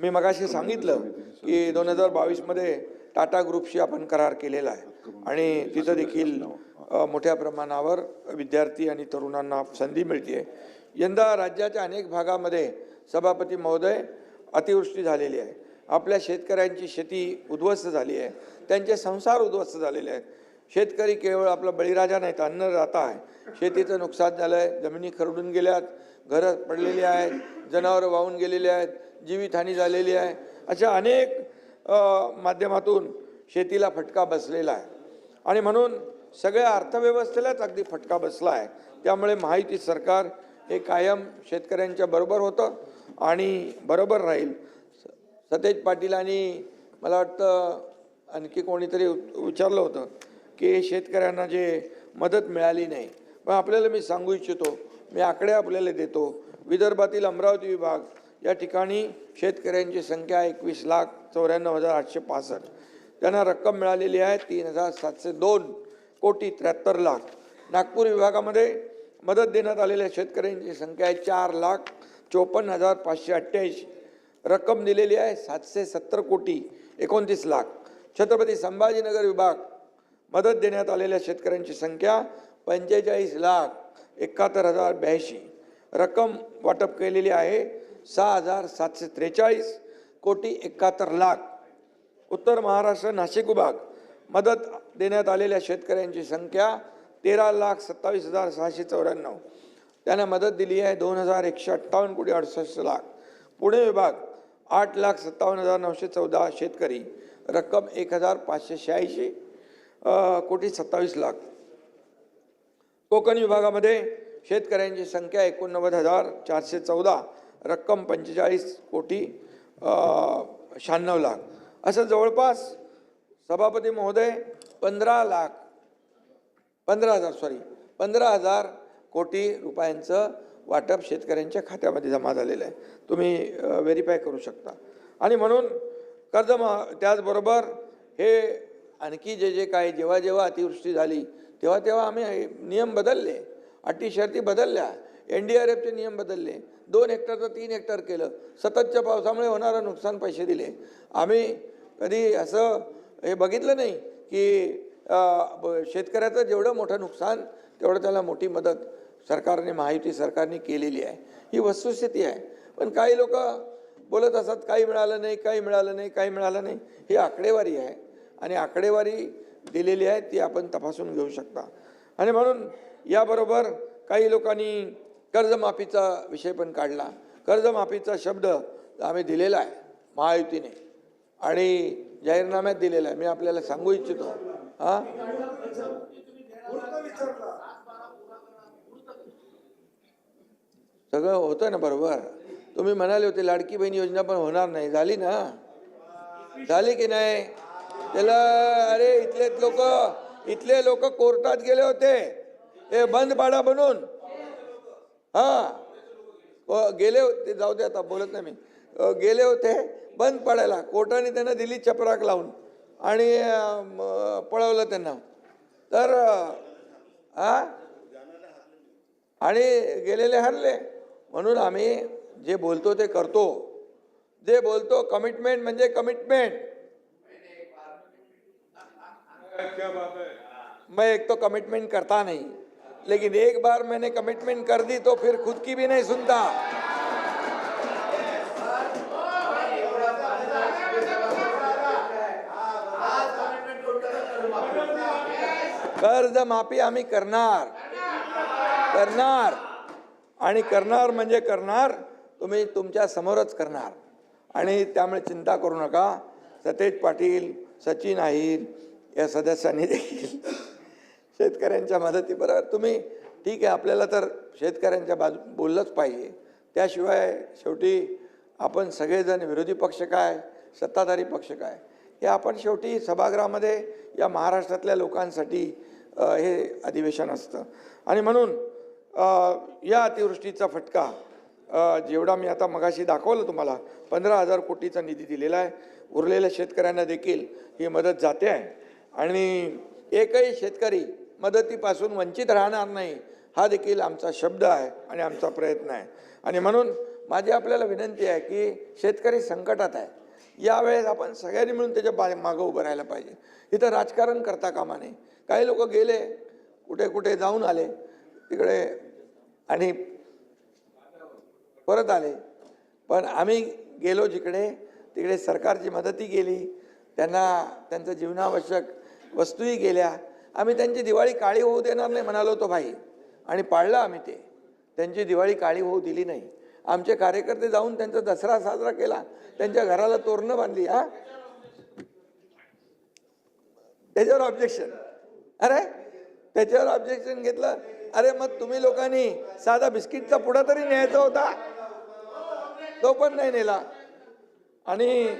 मी मगाशी सांगितलं की दोन हजार बावीसमध्ये टाटा ग्रुपशी आपण करार केलेला आहे. आणि तिथं देखील मोठ्या प्रमाणावर विद्यार्थी आणि तरुणांना संधी मिळते यंदा राज्याच्या अनेक भागामध्ये सभापती महोदय अतिवृष्टी झालेली आहे. आपल्या शेतकऱ्यांची शेती उद्ध्वस्त झाली आहे. त्यांचे संसार उद्ध्वस्त झालेले आहेत. शेतकरी केवळ आपला बळीराजा नाही तर अन्नदाता आहे. शेतीचं नुकसान झालं आहे जमिनी खरडून गेल्यात घरं पडलेली आहेत जनावरं वाहून गेलेली आहेत. जीवितहानी झालेली आहे. अशा अनेक माध्यमातून शेतीला फटका बसलेला आहे. आणि म्हणून सगळ्या अर्थव्यवस्थेलाच अगदी फटका बसला आहे. त्यामुळे माहिती सरकार हे कायम शेतकऱ्यांच्या बरोबर होतं आणि बरोबर राहील. स- सतेज पाटील आणि मला वाटतं आणखी कोणीतरी विचारलं होतं की शेतकऱ्यांना जे मदत मिळाली नाही. पण आपल्याला मी सांगू इच्छितो मी आकडे आपल्याला देतो. विदर्भातील अमरावती विभाग या ठिकाणी शेतकऱ्यांची संख्या एकवीस लाख चौऱ्याण्णव हजार आठशे पासष्ट. त्यांना रक्कम मिळालेली आहे तीन हजार सातशे दोन कोटी त्र्याहत्तर लाख. नागपूर विभागामध्ये मदत देण्यात आलेल्या शेतकऱ्यांची संख्या आहे चार लाख चोपन्न हजार पाचशे अठ्ठ्याऐंशी. रक्कम दिलेली आहे सातशे सत्तर कोटी एकोणतीस लाख. छत्रपती संभाजीनगर विभाग मदत देण्यात आलेल्या शेतकऱ्यांची संख्या पंचेचाळीस लाख एकाहत्तर हजार ब्याऐंशी. रक्कम वाटप केलेली आहे सहा हजार सातशे त्रेचाळीस कोटी एकाहत्तर लाख. उत्तर महाराष्ट्र नाशिक विभाग. मदत देण्यात आलेल्या शेतकऱ्यांची संख्या तेरा लाख सत्तावीस हजार सहाशे चौऱ्याण्णव. त्यांना मदत दिली आहे दोन हजार एकशे अठ्ठावन्न कोटी अडुसष्ट लाख. पुणे विभाग आठ लाख सत्तावन्न हजार नऊशे चौदा शेतकरी. रक्कम एक हजार पाचशे शहाऐंशी कोटी सत्तावीस लाख. कोकण विभागामध्ये शेतकऱ्यांची संख्या एकोणनव्वद हजार चारशे चौदा. रक्कम पंचेचाळीस कोटी शहाण्णव लाख. असं जवळपास सभापती महोदय पंधरा लाख पंधरा हजार सॉरी पंधरा हजार कोटी रुपयांचं वाटप शेतकऱ्यांच्या खात्यामध्ये जमा झालेलं आहे. तुम्ही व्हेरीफाय करू शकता. आणि म्हणून कर्ज त्याचबरोबर हे आणखी जे जे काय जेव्हा जेव्हा अतिवृष्टी झाली तेव्हा तेव्हा आम्ही नियम बदलले. अटी शर्ती बदलल्या. एन डी आर एफचे नियम बदलले. दोन हेक्टरचं तीन हेक्टर केलं. सततच्या पावसामुळे होणारं नुकसान पैसे दिले. आम्ही कधी असं हे बघितलं नाही की शेतकऱ्याचं जेवढं मोठं नुकसान तेवढं त्याला मोठी मदत सरकारने महायुती सरकारने केलेली आहे. ही वस्तुस्थिती आहे. पण काही लोक बोलत असतात काही मिळालं नाही काही मिळालं नाही काही मिळालं नाही. ही आकडेवारी आहे. आणि आकडेवारी दिलेली आहे ती आपण तपासून घेऊ शकता. आणि म्हणून याबरोबर काही लोकांनी कर्जमाफीचा विषय पण काढला. कर्जमाफीचा शब्द आम्ही दिलेला आहे महायुतीने. आणि जाहीरनाम्यात दिलेला आहे. मी आपल्याला सांगू इच्छितो. हां? सगळं होतं ना बरोबर? तुम्ही म्हणाले होते लाडकी बहीण योजना पण होणार नाही. झाली ना? झाली की नाही? त्याला अरे इथलेच लोक इथले लोक कोर्टात गेले होते. हे बंद पाडा बनून हा. गेले होते जाऊ दे आता बोलत नाही मी. गेले होते बंद पडायला. कोर्टाने त्यांना दिली चपराक लावून. आणि पळवलं त्यांना. तर हा आणि गेलेले हरले. म्हणून आम्ही जे बोलतो ते करतो. जे बोलतो कमिटमेंट म्हणजे कमिटमेंट मैं एक तो कमिटमेंट करता नहीं. लेकिन एक बार मैंने कमिटमेंट कर दी तो फिर खुद की भी नहीं सुनता। कर्ज माफी आम्ही करणार। करणार। आणि करणार म्हणजे करणार तुम्ही तुमच्या समोरच करणार. आणि त्यामुळे चिंता करू नका. सतेज पाटील सचिन अहिर या सदस्यांनी देखील शेतकऱ्यांच्या मदतीबरोबर तुम्ही ठीक आहे आपल्याला तर शेतकऱ्यांच्या बाजू बोललंच पाहिजे. त्याशिवाय शेवटी आपण सगळेजण विरोधी पक्ष काय सत्ताधारी पक्ष काय? हे आपण शेवटी सभागृहामध्ये या महाराष्ट्रातल्या लोकांसाठी हे अधिवेशन असतं. आणि म्हणून या अतिवृष्टीचा फटका जेवढा मी आता मगाशी दाखवलं तुम्हाला पंधरा हजार कोटीचा निधी दिलेला आहे. उरलेल्या शेतकऱ्यांना देखील ही मदत जाते आहे. आणि एकही शेतकरी मदतीपासून वंचित राहणार नाही हा देखील आमचा शब्द आहे आणि आमचा प्रयत्न आहे. आणि म्हणून माझी आपल्याला विनंती आहे की शेतकरी संकटात आहे. यावेळेस आपण सगळ्यांनी मिळून त्याच्या बा मागं उभं राहायला पाहिजे. इथं राजकारण करता कामा नये. काही लोक गेले कुठे कुठे जाऊन आले तिकडे आणि परत आले. पण आम्ही गेलो जिकडे तिकडे सरकारची मदतही गेली त्यांना त्यांचं जीवनावश्यक वस्तूही गेल्या. आम्ही त्यांची दिवाळी काळी होऊ देणार नाही म्हणालो होतो भाई. आणि पाळलं आम्ही ते. त्यांची दिवाळी काळी होऊ दिली नाही. आमचे कार्यकर्ते जाऊन त्यांचा दसरा साजरा केला. त्यांच्या घराला तोरणं बांधली हा? त्याच्यावर ऑब्जेक्शन अरे त्याच्यावर ऑब्जेक्शन घेतलं. अरे मग तुम्ही लोकांनी साधा बिस्किटचा पुढा तरी न्यायचा होता? तो पण नाही नेला. आणि